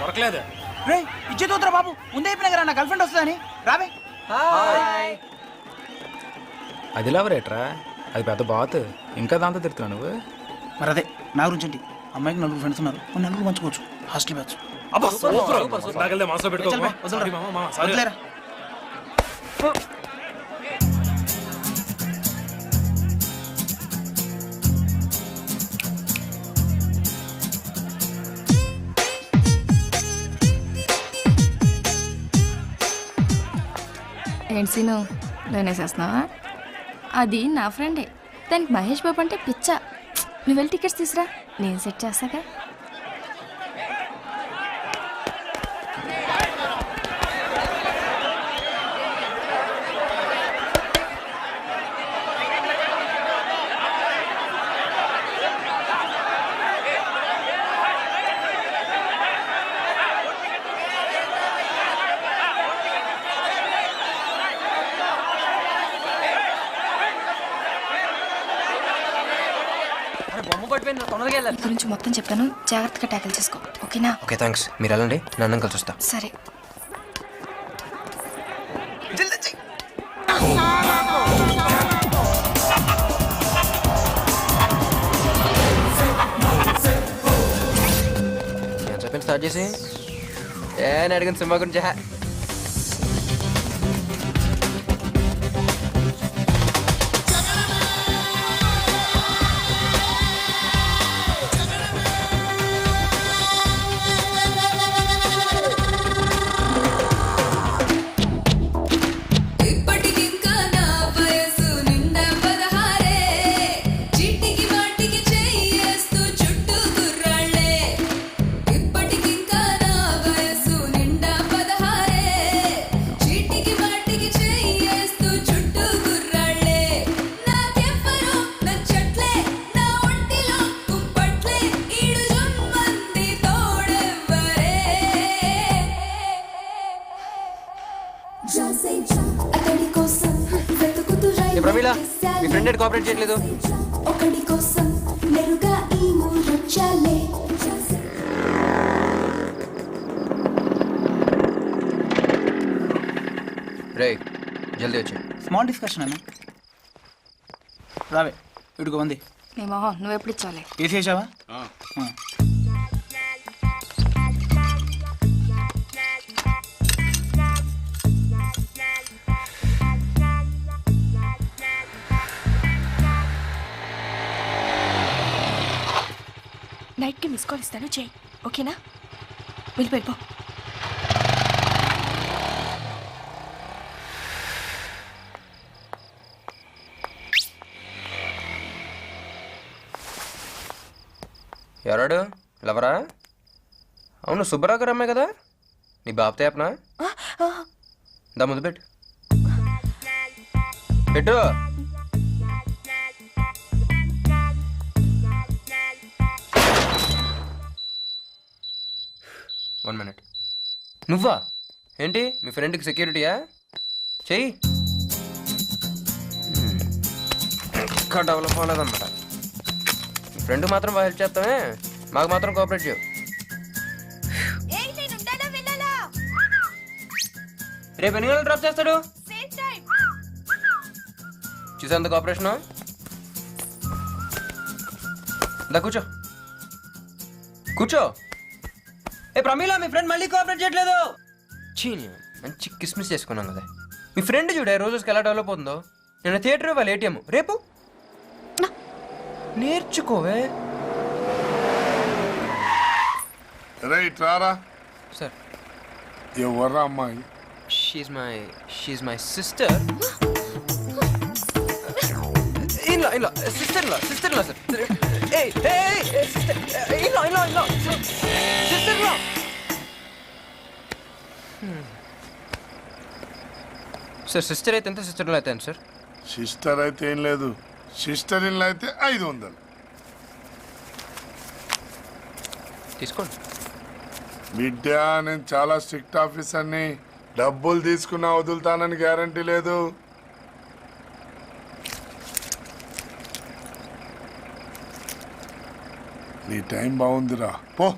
దొరకలేదు. రే ఇచ్చే చూద్దరా బాబు. ముందే అయిపోయినా నా గర్ల్ ఫ్రెండ్ వస్తుందని రావే అది లేవరేట్రా అది పెద్ద బాత్. ఇంకా దాంతో తిరుగుతున్నా నువ్వు? మరి అదే నా గురించి ఏంటి? అమ్మాయికి నలుగురు ఫ్రెండ్స్ ఉన్నారు. మన నలుగురు పంచుకోవచ్చు. Hostel batch. అబ్బా! సూపర్ ఏంటి సీను నేనేసేస్తున్నావా అది నా ఫ్రెండే. దానికి మహేష్ బాబు అంటే పిచ్చ. నువ్వు వెళ్ళి టికెట్స్ తీసురా. నేను సెట్ చేస్తాగా? గురించి మొత్తం చెప్తాను. జాగ్రత్తగా ట్యాకిల్ చేసుకో. ఓకేనా? ఓకే థ్యాంక్స్ మీరు వెళ్ళండి. నన్ను కలిసి వస్తా. సరే. స్టార్ట్ చేసి? ఏ అడిగిన సినిమా గురించి. ప్రమీల మీ ఫ్రెండ్ కోఆపరేట్ చేయట్లేదు? ఒకడి కోసం మెరుగా ఈ మూరొచ్చాలే రే జల్దీ వచ్చి. స్మాల్ డిస్కషన్ అన్న. రావే ఇడుగు నీ మొహం నువ్వు ఎప్పుడు ఇచ్చాలి ఏసీ నైట్కి మిస్ కాల్ ఇస్తాను. చేయి. ఓకేనా? వెళ్ళిపోయిపో ఎవరాడు? లవరా? అవును సుబ్బరావు గారు అమ్మాయి కదా? నీ బాబుతో చెప్పనా? దా ముందు పెట్టు. పెట్టు. వన్ మినిట్ నువ్వా? ఏంటి? మీ ఫ్రెండ్కి సెక్యూరిటీయా చెయ్యి. ఇంకా డెవలప్ అవ్వలేదన్నమాట మీ ఫ్రెండ్ మాత్రం బాగా హెల్ప్ చేస్తామే. మాకు మాత్రం కోఆపరేట్ చేయవు రేపు ఎన్ని గంటలు డ్రాప్ చేస్తాడు? చూసేంత కోఆపరేషన్ దా కూర్చో. కూర్చో. ఏ ప్రమీల మీ ఫ్రెండ్ మళ్ళీ కోఆపరేట్ చేయట్లేదు. చీని మంచి కిస్మిస్ చేసుకున్నాం కదా. మీ ఫ్రెండ్ చూడే రోజుకి ఎలా డెవలప్ అవుతుందో. నేను థియేటర్ ఇవ్వాలి ఏటీఎం రేపు? నేర్చుకోవే. రైట్ రారా. సార్ ఎవర్రా అమ్మాయి. She my she my sister in law in law సిస్టర్లో సిస్టర్లో సార్ ఏ ఏ sister in law in law in law సిస్టర్లో sir sister అయితే ఎంత సిస్టర్లో అయితే సార్ సిస్టర్ అయితే ఏం లేదు. సిస్టర్ ఇన్ అయితే ఐదు వందలు తీసుకోండి బిడ్డ నేను చాలా స్ట్రిక్ట్ ఆఫీసర్ని డబ్బులు తీసుకున్నా వదులుతానని గ్యారంటీ లేదు. నీ టైం బాగుందిరా. పో.